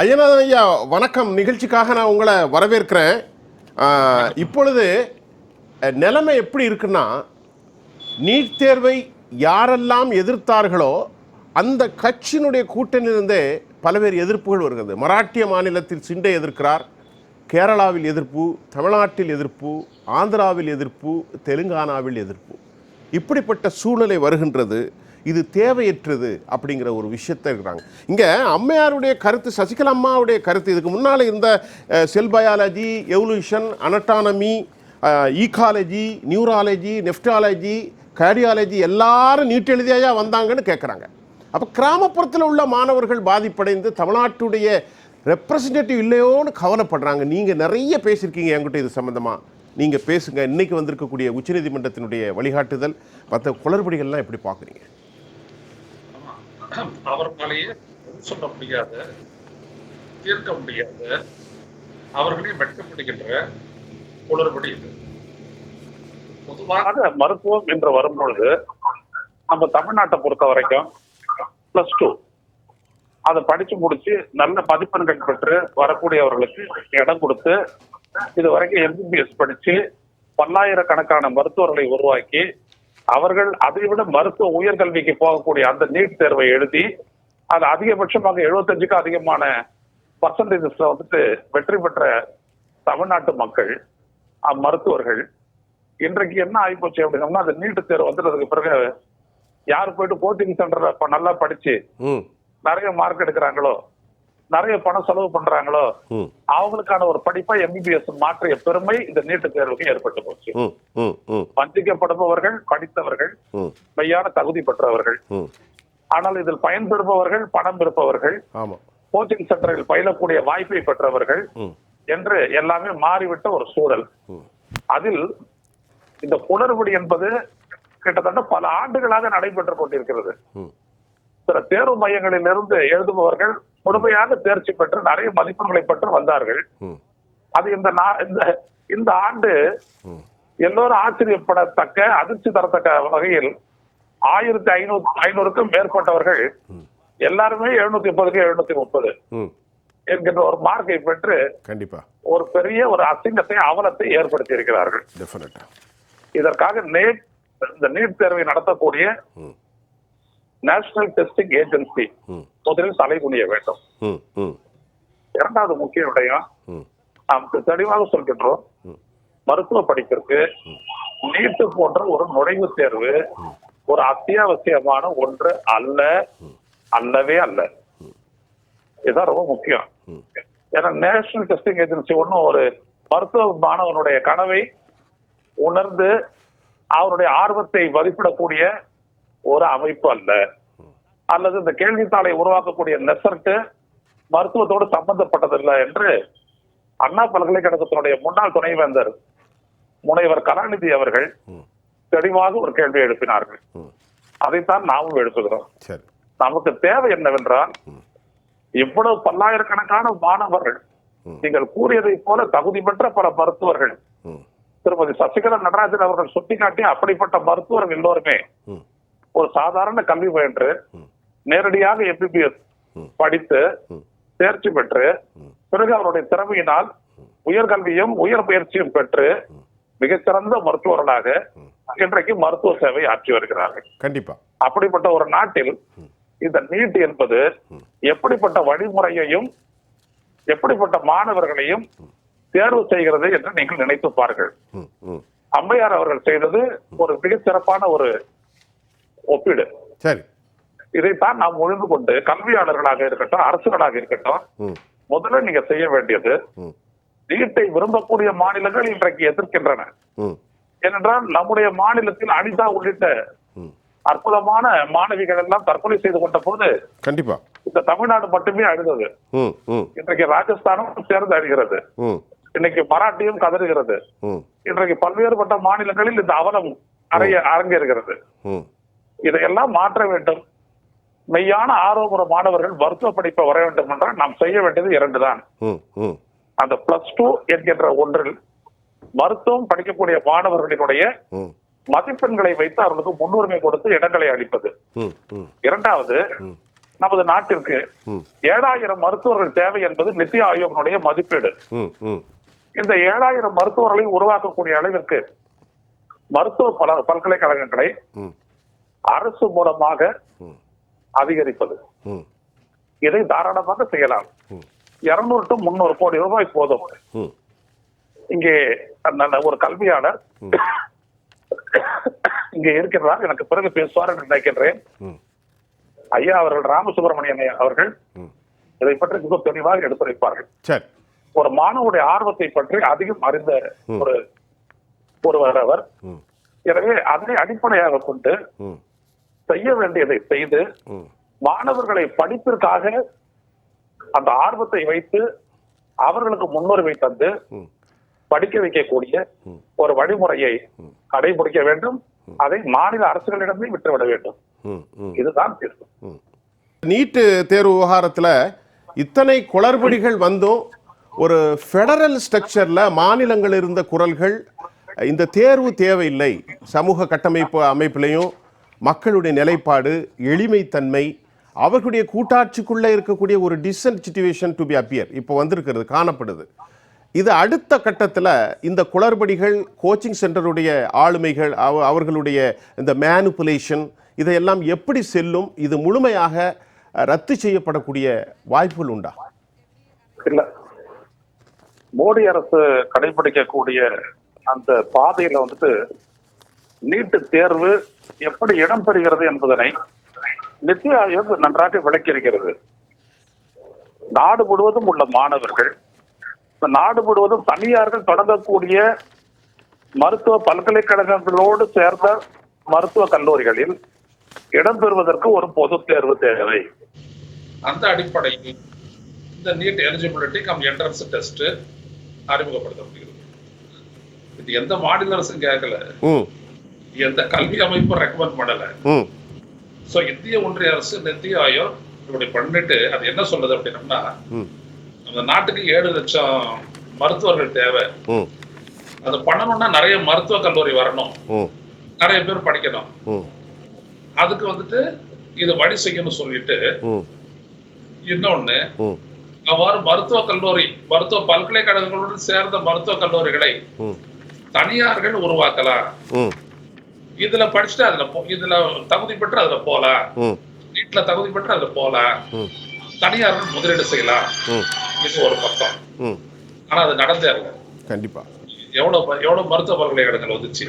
ஐயநாதன் ஐயா வணக்கம். நிகழ்ச்சிக்காக நான் உங்களை வரவேற்கிறேன். இப்பொழுது நிலைமை எப்படி இருக்குன்னா நீட் தேர்வை யாரெல்லாம் எதிர்த்தார்களோ அந்த கட்சியினுடைய கூட்டணியிலிருந்தே பல்வேறு எதிர்ப்புகள் வருகிறது. மராட்டிய மாநிலத்தில் சிண்டை எதிர்க்கிறார் கேரளாவில் எதிர்ப்பு தமிழ்நாட்டில் எதிர்ப்பு ஆந்திராவில் எதிர்ப்பு தெலுங்கானாவில் எதிர்ப்பு. இப்படிப்பட்ட சூழ்நிலை வருகின்றது. இது தேவையற்றது அப்படிங்கிற ஒரு விஷயத்தை இருக்கிறாங்க. இங்கே அம்மையாருடைய கருத்து சசிகலா அம்மாவுடைய கருத்து இதுக்கு முன்னால் இருந்த cell biology evolution anatomy ecology neurology nephrology cardiology எல்லாரும் நீட் எழுதியா வந்தாங்கன்னு கேட்குறாங்க அப்போ கிராமப்புறத்தில் உள்ள மாணவர்கள் பாதிப்படைந்து தமிழ்நாட்டுடைய ரெப்ரசன்டேட்டிவ் இல்லையோன்னு கவலைப்படுறாங்க. நீங்கள் நிறைய பேசியிருக்கீங்க என்கிட்ட இது சம்மந்தமாக நீங்கள் பேசுங்க. இன்றைக்கி வந்திருக்கக்கூடிய உச்சநீதிமன்றத்தினுடைய வழிகாட்டுதல் மற்ற குளறுபடிகள்லாம் எப்படி பார்க்குறீங்க அவர் மேலேயே சொல்ல முடியாத தீர்க்க முடியாத. அவர்களையும் வெட்கப்படுகின்ற குளறுபடி இது. பொதுவாக மருத்துவம் என்று வரும்பொழுது நம்ம தமிழ்நாட்டை பொறுத்த வரைக்கும் பிளஸ் டூ அதை படிச்சு முடிச்சு நல்ல மதிப்பெண்கள் பெற்று வரக்கூடியவர்களுக்கு இடம் கொடுத்து இது வரைக்கும் எம்பிபிஎஸ் படிச்சு பல்லாயிரக்கணக்கான மருத்துவர்களை உருவாக்கி அவர்கள் அதை விட மருத்துவ உயர்கல்விக்கு போகக்கூடிய அந்த நீட் தேர்வை எழுதி அது அதிகபட்சமாக எழுபத்தஞ்சுக்கும் அதிகமான பர்சன்டேஜஸ்ல வந்துட்டு வெற்றி பெற்ற தமிழ்நாட்டு மக்கள் மருத்துவர்கள் இன்றைக்கு என்ன ஆகிப்போச்சு அப்படின்னா அந்த நீட் தேர்வு வந்துட்டதுக்கு பிறகு யார் போயிட்டு கோச்சிங் சென்டர்ல நல்லா படிச்சு நிறைய மார்க் எடுக்கிறாங்களோ நிறைய பணம் செலவு பண்றாங்களோ அவங்களுக்கான ஒரு படிப்பா எம்பிபிஎஸ் மாற்றிய பெருமை இந்த நீட்டு தேர்வுக்கு ஏற்பட்டு போச்சு. வஞ்சிக்கப்படுபவர்கள் படித்தவர்கள் மெய்யான தகுதி பெற்றவர்கள். ஆனால் இதில் பயன்பெறுபவர்கள் பணம் இருப்பவர்கள் கோச்சிங் சென்டரில் பயிலக்கூடிய வாய்ப்பை பெற்றவர்கள் என்று எல்லாமே மாறிவிட்ட ஒரு சூழல். அதில் இந்த குளறுபடி என்பது கிட்டத்தட்ட பல ஆண்டுகளாக நடைபெற்றுக் கொண்டிருக்கிறது. சில தேர்வு மையங்களில் இருந்து எழுதுபவர்கள் முழுமையாக தேர்ச்சி பெற்று நிறைய மதிப்பெண்களை பெற்று வந்தார்கள். அது இந்த இந்த ஆண்டு எல்லோரும் ஆச்சரியப்படத்தக்க அதிர்ச்சி தரத்தக்க வகையில் ஆயிரத்தி ஐநூறு ஐநூறுக்கும் மேற்பட்டவர்கள் எல்லாருமே எழுநூத்தி முப்பதுக்கு எழுநூத்தி முப்பது என்கின்ற ஒரு மார்க்கை பெற்று கண்டிப்பாக ஒரு பெரிய ஒரு அசிங்கத்தை அவலத்தை ஏற்படுத்தி இருக்கிறார்கள் இதற்காக நேட் இந்த நீட் தேர்வை நடத்தக்கூடிய நேஷனல் டெஸ்டிங் ஏஜென்சி முதலில் தலை குனிய வேண்டும். இரண்டாவது முக்கிய விடயம் நாம் தெளிவாக சொல்கின்றோம். மருத்துவ படிப்பிற்கு நீட்டு போன்ற ஒரு நுழைவுத் தேர்வு ஒரு அத்தியாவசியமான ஒன்று அல்ல அல்லவே அல்ல. இதுதான் ரொம்ப முக்கியம். ஏன்னா நேஷனல் டெஸ்டிங் ஏஜென்சி ஒன்றும் ஒரு மருத்துவ மாணவனுடைய கனவை உணர்ந்து அவருடைய ஆர்வத்தை மதிப்பிடக்கூடிய ஒரு அமைப்பு அல்ல. அல்லது இந்த கேள்வித்தாளை உருவாக்கக்கூடிய நெசர்ட் மருத்துவத்தோடு சம்பந்தப்பட்டதில்லை என்று அண்ணா பல்கலைக்கழகத்தினுடைய முன்னாள் துணைவேந்தர் முனைவர் கலாநிதி அவர்கள். தெளிவாக ஒரு கேள்வி எழுப்பினார்கள். அதைத்தான் நாமும் எழுப்புகிறோம். நமக்கு தேவை என்னவென்றால் இவ்வளவு பல்லாயிரக்கணக்கான மாணவர்கள். நீங்கள் கூறியதைப் போல தகுதி பெற்ற பல மருத்துவர்கள் திருமதி சசிகலா நடராஜன் அவர்கள் சுட்டிக்காட்டி அப்படிப்பட்ட மருத்துவர்கள் எல்லோருமே ஒரு சாதாரண கல்வி பயின்று. நேரடியாக எம்பிபிஎஸ். படித்து. தேர்ச்சி பெற்று. பிறகு அவருடைய திறமையினால் உயர்கல்வியும் உயர் பயிற்சியும் பெற்று மிகச்சிறந்த மருத்துவர்களாக இன்றைக்கு மருத்துவ சேவை ஆற்றி வருகிறார்கள். கண்டிப்பாக அப்படிப்பட்ட ஒரு நாட்டில் இந்த நீட் என்பது எப்படிப்பட்ட வழிமுறையையும் எப்படிப்பட்ட மாணவர்களையும் தேர்வு செய்கிறது என்று நீங்கள் நினைத்து பாருங்கள். அம்மையார் அவர்கள் செய்தது ஒரு மிகச் சிறப்பான ஒரு ஒப்பீடு. சரி. இதைத்தான் நாம் உழுந்து கொண்டு கல்வியாளர்களாக இருக்கட்டும் அரசுகளாக இருக்கட்டும் முதல்ல நீங்க செய்ய வேண்டியது நீட்டை விரும்பக்கூடிய மாநிலங்கள் இன்றைக்கு எதிர்க்கின்றன. ஏனென்றால் நம்முடைய மாநிலத்தில் அனிதா உள்ளிட்ட அற்புதமான மாணவிகள் எல்லாம் தற்கொலை செய்து கொண்ட போது கண்டிப்பாக இந்த தமிழ்நாடு மட்டுமே அழுதது இன்றைக்கு ராஜஸ்தானும் சேர்ந்து அழுகிறது. இன்னைக்கு மராட்டியும் கதறுகிறது. இன்றைக்கு பல்வேறுபட்ட மாநிலங்களில் இந்த அவலம் அறைய அரங்கேறுகிறது. இதையெல்லாம் மாற்ற வேண்டும். மெய்யான ஆர்வமுற மாணவர்கள் மருத்துவ படிப்பை வர வேண்டும் என்றால் நாம் செய்ய வேண்டியது இரண்டு தான் அந்த பிளஸ் டூ என்கின்ற ஒன்றில் மருத்துவம் படிக்கக்கூடிய மாணவர்களினுடைய மதிப்பெண்களை வைத்து அவர்களுக்கு முன்னுரிமை கொடுத்து இடங்களை அளிப்பது. இரண்டாவது. நமது நாட்டிற்கு. ஏழாயிரம் மருத்துவர்கள் தேவை என்பது நித்தி ஆயோகனுடைய மதிப்பீடு. இந்த ஏழாயிரம் மருத்துவர்களை உருவாக்கக்கூடிய அளவிற்கு மருத்துவ பல பல்கலைக்கழகங்களை அரசு மூலமாக. அதிகரிப்பது. இதை தாராளமாக செய்யலாம். இருநூறு டு முன்னூறு கோடி ரூபாய் போதும். இங்கே ஒரு கல்வியாளர் இங்கே இருக்கிறார். எனக்கு பிறகு பேசுவார் என்று நினைக்கின்றேன். ஐயா அவர்கள் ராமசுப்பிரமணியன் ஐயா அவர்கள். இதை பற்றி மிக தெளிவாக எடுத்துரைப்பார்கள். ஒரு மாணவனுடைய ஆர்வத்தை பற்றி அதிகம் அறிந்த ஒரு ஒருவர் அவர். எனவே அதனை அடிப்படையாக கொண்டு செய்ய வேண்டியதை செய்து மாணவர்களை படிப்பிற்காக அந்த ஆர்வத்தை வைத்து அவர்களுக்கு முன்னுரிமை தந்து படிக்க வைக்கக்கூடிய. ஒரு வழிமுறையை கடைபிடிக்க வேண்டும். அதை மாநில அரசுகளிடமே விட்டுவிட வேண்டும். இதுதான் தீர்வு நீட்டு தேர்வு விவகாரத்தில் இத்தனை குளறுபடிகள் வந்தும் ஒரு ஃபெடரல் ஸ்ட்ரக்சரில் மாநிலங்கள் இருந்த குரல்கள் இந்த தேர்வு தேவையில்லை. சமூக கட்டமைப்பு அமைப்பிலையும் மக்களுடைய நிலைப்பாடு எளிமைத்தன்மை அவர்களுடைய கூட்டாட்சிக்குள்ளே இருக்கக்கூடிய ஒரு decent situation to be appear இப்போ வந்திருக்கிறது காணப்படுது. இது அடுத்த கட்டத்தில் இந்த குளறுபடிகள் கோச்சிங் சென்டருடைய ஆளுமைகள் அவ அவர்களுடைய இந்த மேனுப்புலேஷன் இதையெல்லாம் எப்படி செல்லும் இது முழுமையாக ரத்து செய்யப்படக்கூடிய வாய்ப்புகள் உண்டா? இல்லை. மோடி அரசு கடைபிடிக்கக்கூடிய அந்த பாதையில வந்துட்டு நீட்டு தேர்வு எப்படி இடம்பெறுகிறது என்பதனை நித்தி ஆயோக் நன்றாக விளக்கியிருக்கிறது. நாடு முழுவதும் உள்ள மாணவர்கள் நாடு முழுவதும் தனியார்கள் தொடங்கக்கூடிய மருத்துவ பல்கலைக்கழகங்களோடு சேர்ந்த மருத்துவ கல்லூரிகளில் இடம்பெறுவதற்கு ஒரு பொது தேர்வு தேவை. அந்த அடிப்படையில் இந்த NEET eligibility cum entrance test அறிமுகப்படுத்தப்படுகிறது. இது எந்த மாநில அரசும் கேட்கல. எந்த கல்வி அமைப்பும் ரெக்கமெண்ட் பண்ணல. சோ இந்திய ஒன்றிய அரசு நித்தி ஆயோக் இப்படி பண்ணிட்டு அது என்ன சொல்லுது அப்படின்னம்னா நம்ம நாட்டுக்கு ஏழு லட்சம் மருத்துவர்கள் தேவை. அது பண்ணணும்னா நிறைய மருத்துவ கல்லூரி வரணும். நிறைய பேர் படிக்கணும். அதுக்கு வந்துட்டு இது வழி செய்யணும்னு சொல்லிட்டு இன்னொன்னு அவ்வாறு மருத்துவ கல்லூரி மருத்துவ பல்கலைக்கழகங்களுடன் சேர்ந்த மருத்துவ கல்லூரிகளை தனியார்கள் உருவாக்கலாம். இதுல படிச்சுட்டு அதுல போ- இதுல தகுதி பெற்று அதுல போலாம். வீட்டுல தகுதி பெற்று அதுல போலாம். ம். தனியார்கள் முதலீடு செய்யலாம். இது ஒரு பக்கம். ஆனா அது நடந்தே இல்லை. கண்டிப்பாக எவ்வளவு எவ்வளவு மருத்துவ பல்கலைக்கழகங்கள் வந்துச்சு.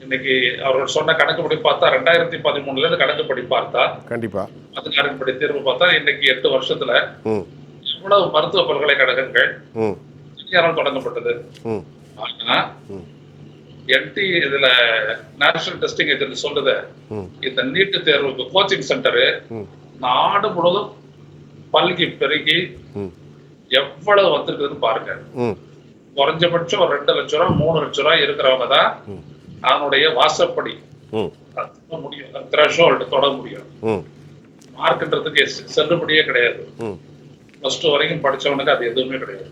இன்னைக்கு அவர்கள் சொன்ன கணக்குப்படி பார்த்தா ரெண்டாயிரத்தி பதிமூணுல இருந்து கணக்குப்படி பார்த்தா கண்டிப்பாக பதினாறின்படி தீர்வு பார்த்தா இன்னைக்கு எட்டு வருஷத்துல எவ்வளவு மருத்துவ பல்கலைக்கழகங்கள் தனியாரால் தொடங்கப்பட்டது. ஆனா என்டி இதுல நேஷனல் டெஸ்டிங் ஏஜென்சி சொல்லுது ம். இந்த நீட்டு தேர்வுக்கு கோச்சிங் சென்டரு நாடு முழுவதும் பல்கி பெருகி எவ்வளவு வந்திருக்குதுன்னு பாருங்க. குறைஞ்சபட்சம் ஒரு ரெண்டு லட்ச ரூபா மூணு லட்ச ரூபா இருக்கிறவங்க தான். அதனுடைய வாசப்படி முடியும். த்ரெஷோல்டு தொட முடியும். மார்க்ன்றதுக்கு செல்லுபடியே கிடையாது. பிளஸ் டூ வரைக்கும் படிச்சவனுக்கு அது எதுவுமே கிடையாது.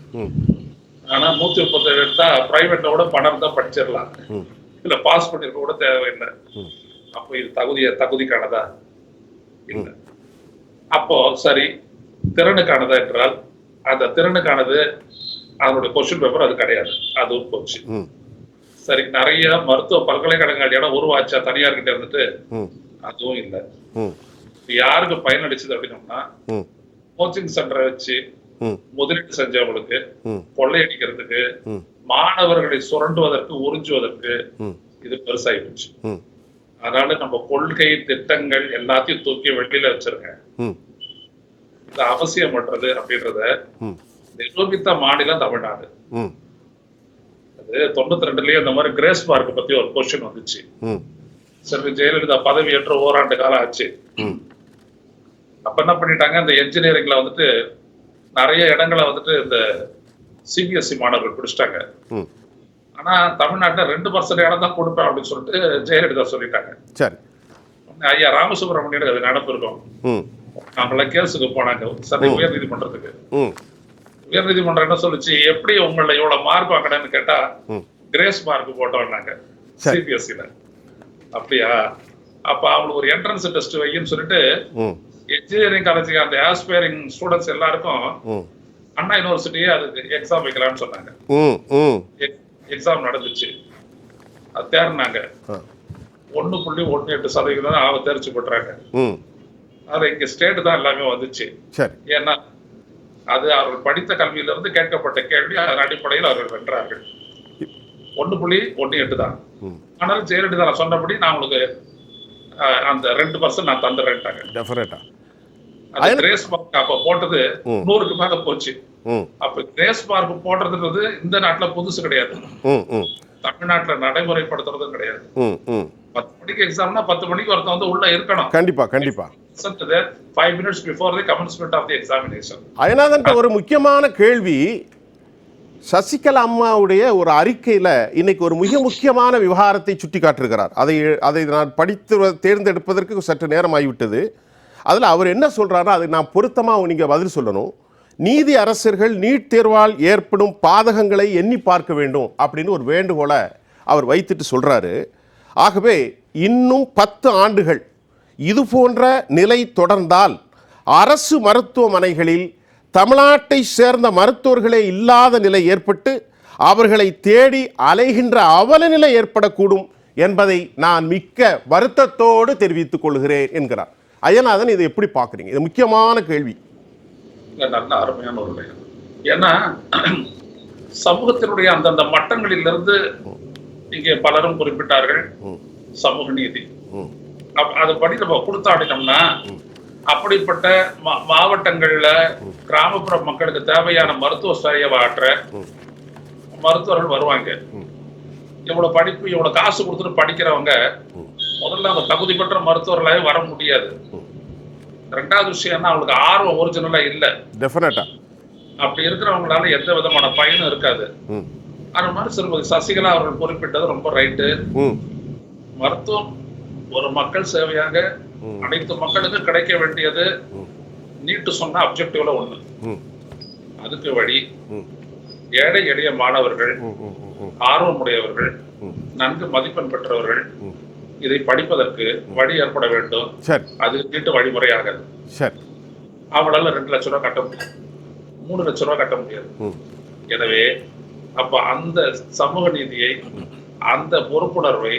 ஆனா நூத்தி முப்பத்தேழு எடுத்தா பிரைவேட்ல கூட பணம் தான் படிச்சிடலாம். இல்ல பாஸ் பண்ணிருக்க கூட தேவையில்லை. அப்போ இது தகுதிய தகுதிக்கானதா? இல்ல. அப்போ சரி திறனுக்கானதா என்றால் அந்த திறனுக்கானது அதனுடைய கொஸ்டின் பேப்பர் அது கிடையாது. அதுவும் போச்சு சரி நிறைய மருத்துவ பல்கலைக்கழகங்கள் இடம் உருவாச்சா தனியார்கிட்ட இருந்துட்டு ம். அதுவும் இல்லை. யாருக்கு பயனளிச்சது அப்படின்னோம்னா கோச்சிங் சென்டரை வச்சு முதலீடு செஞ்சவங்களுக்கு கொள்ளையடிக்கிறதுக்கு மாணவர்களை சுரண்டுவதற்கு உறிஞ்சுவதற்கு இது பெருசாகி போச்சு. அதனால நம்ம கொள்கை திட்டங்கள் எல்லாத்தையும் தூக்கி வெளியில வச்சிருங்க. இது அவசியமற்றது அப்படின்றத ம். நிரூபித்த மாநிலம் தமிழ்நாடு. அது தொண்ணூத்தி ரெண்டுலயே இந்த மாதிரி கிரேஸ் மார்க் பத்தி ஒரு கொஸ்டின் வந்துச்சு. சரி ஜெயலலிதா பதவியேற்ற ஓராண்டு காலம் ஆச்சு. அப்ப என்ன பண்ணிட்டாங்க? இந்த என்ஜினியரிங்ல வந்துட்டு நிறைய இடங்களை வந்துட்டு இந்த சிபிஎஸ்சி மாணவர்கள் பிடிச்சிட்டாங்க. ஆனா தமிழ்நாட்டுல ரெண்டு பர்சன்ட் இடம் தான் கொடுப்பேன் அப்படின்னு சொல்லிட்டு ஜெயலலிதா சொல்லிட்டாங்க. சரி. ஐயா ராமசுப்ரமணியனுக்கு அது நடந்திருக்கும். ம். அவங்களாம் கேஸுக்கு போனாங்க. சரி உயர் நீதிமன்றத்துக்கு. உயர் நீதிமன்றம் என்ன சொல்லுச்சு? எப்படி உங்களை இவ்வளவு மார்க் வாங்கினேன்னு கேட்டா கிரேஸ் மார்க் போட்டோம்னாங்க சரி. சிபிஎஸ்சில அப்படியா? அப்ப அவங்களுக்கு ஒரு என்ட்ரன்ஸ் டெஸ்ட் வைன்னு சொல்லிட்டு ம் இன்ஜினியரிங் காலேஜுக்கு அந்த ஆஸ்பைரிங் ஸ்டூடெண்ட்ஸ் எல்லாருக்கும் அண்ணா யூனிவர்சிட்டியே அதுக்கு எக்ஸாம் வைக்கலாம்னு சொன்னாங்க. எக்ஸாம் நடந்துச்சு. அது தேர்னாங்க. ஒண்ணு புள்ளி ஒண்ணு எட்டு சதவீதம் தான் அவ தேர்ச்சி பெற்றாங்க. ம். அது இங்க ஸ்டேட் தான் எல்லாமே வந்துச்சு. ஏன்னா அது அவர்கள் படித்த கல்வியிலிருந்து கேட்கப்பட்ட கேள்வி அதன் அடிப்படையில் அவர்கள் வென்றார்கள். ஒண்ணு புள்ளி ஒண்ணு எட்டு தான். ஆனால் ஜெயலலிதா சொன்னபடி நான் உங்களுக்கு அந்த ரெண்டு பர்சன்ட் நான் தந்துடுறேன்ட்டாங்க டெஃபினட்டா அந்த கிரேஸ் மார்க் அப்ப போட்டது. நூறுக்கு மேல போச்சு. அப்ப கிரேஸ் மார்க் போடுறதுன்றது இந்த நாட்டுல புதுசு கிடையாது. தமிழ்நாட்டுல நடைமுறைப்படுத்துறதும் கிடையாது. பத்து மணிக்கு எக்ஸாம்னா பத்து மணிக்கு ஒருத்தன் வந்து உள்ள இருக்கணும். கண்டிப்பா கண்டிப்பா. Five minutes before the commencement of the examination அயனாதன்ட்ட ஒரு முக்கியமான கேள்வி சசிகலா அம்மாவுடைய ஒரு அறிக்கையில் இன்னைக்கு ஒரு மிக முக்கியமான விவகாரத்தை சுட்டி காட்டுகிறார் அதை அதை நான் படித்து தேர்ந்தெடுப்பதற்கு சற்று நேரம் ஆகிவிட்டது அதில் அவர் என்ன சொல்கிறாரோ அதுக்கு நான் பொருத்தமாக நீங்கள் பதில் சொல்லணும். நீதி அரசர்கள் நீட் தேர்வால் ஏற்படும் பாதகங்களை எண்ணி பார்க்க வேண்டும் அப்படின்னு ஒரு வேண்டுகோளை அவர் வைத்துட்டு சொல்கிறாரு ஆகவே இன்னும் பத்து ஆண்டுகள் இது போன்ற நிலை தொடர்ந்தால் அரசு மருத்துவமனைகளில் தமிழ்நாட்டை சேர்ந்த மருத்துவர்களே இல்லாத நிலை ஏற்பட்டு அவர்களை தேடி அலைகின்ற அவல நிலை ஏற்படக்கூடும் என்பதை நான் மிக்க வருத்தத்தோடு தெரிவித்துக் கொள்கிறேன் என்கிறார். அய்யநாதன் இதை எப்படி பார்க்குறீங்க? இது முக்கியமான கேள்வி. நல்ல அருமையான ஒரு ஏன்னா சமூகத்தினுடைய அந்தந்த மட்டங்களிலிருந்து இங்கே பலரும் குறிப்பிட்டார்கள் சமூக நீதி. ம், அதுபடி நம்ம கொடுத்தாடினோம்னா அப்படிப்பட்ட மா- மாவட்டங்கள்ல கிராமப்புற மக்களுக்கு தேவையான மருத்துவ சேவை ஆற்ற மருத்துவர்கள் வருவாங்க. இவ்வளவு படிப்பு இவ்வளவு காசு கொடுத்துட்டு படிக்கிறவங்க முதல்ல அவங்க தகுதி பெற்ற மருத்துவர்களாவே வர முடியாது. ரெண்டாவது விஷயம்னா அவங்களுக்கு ஆர்வம் ஒரிஜினலா இல்ல. டெஃபினட்டா அப்படி இருக்கிறவங்களால எந்த விதமான பயனும் இருக்காது. அது மாதிரி திருமதி சசிகலா அவர்கள் குறிப்பிட்டது ரொம்ப ரைட்டு மருத்துவம் ஒரு மக்கள் சேவையாக. அனைத்து மக்களுக்கும் கிடைக்க வேண்டியது. நீட்டு சொன்ன அப்ஜெக்டிவ்ல ஒண்ணு. அதுக்கு வழி ஏழை எளிய மாணவர்கள் ஆர்வமுடையவர்கள் நன்கு மதிப்பெண் பெற்றவர்கள். இதை படிப்பதற்கு வழி ஏற்பட வேண்டும். அது நீட்டு வழிமுறையாகாது அவங்களால ரெண்டு லட்சம் ரூபாய் கட்ட முடியாது. மூணு லட்சம் ரூபாய் கட்ட முடியாது. எனவே அப்ப அந்த சமூக நீதியை அந்த பொறுப்புணர்வை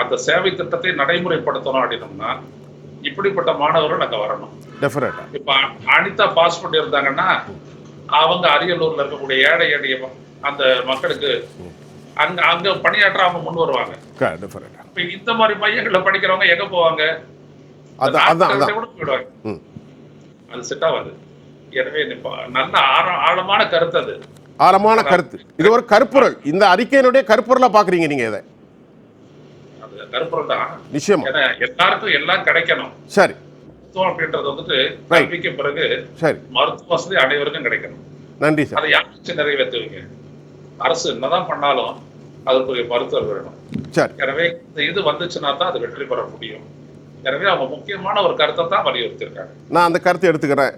அந்த சேவை திட்டத்தை நடைமுறைப்படுத்தணும் அப்படின்னோம்னா இப்படிப்பட்ட மாணவர்கள் அங்க வரணும். இப்ப அனிதா பாஸ் பண்ணியிருந்தாங்கன்னா அவங்க அரியலூர்ல இருக்கக்கூடிய ஏழை எளிய அந்த மக்களுக்கு அங்க அங்க பணியாற்ற அவங்க முன் வருவாங்க. இந்த மாதிரி மையங்கள்ல படிக்கிறவங்க எங்க போவாங்க? அது செட் ஆகாது. எனவே நல்ல ஆழ- ஆழமான கருத்து அது. ஆழமான கருத்து. இது ஒரு கருப்பொருள் இந்த அறிக்கையினுடைய கருப்பொருளா பாக்குறீங்க நீங்க இதை. அது கருப்பொருள் தான். நிச்சயமா. எல்லாருக்கும் எல்லாம் கிடைக்கணும். சரி. மருத்துவம் அப்படின்றது வந்துட்டு. கல்விக்கு பிறகு சரி. மருத்துவ வசதி அனைவருக்கும் கிடைக்கணும். நன்றி சார் அதை யாருக்கு நிறைவேற்றுவீங்க? அரசு என்னதான் பண்ணாலும் அதற்குரிய மருத்துவர் வேணும். எனவே இந்த இது வந்துச்சுன்னா தான் அது வெற்றி பெற முடியும். எனவே அவங்க முக்கியமான ஒரு கருத்தை தான் வலியுறுத்தியிருக்காங்க. நான் அந்த கருத்தை எடுத்துக்கிறேன்.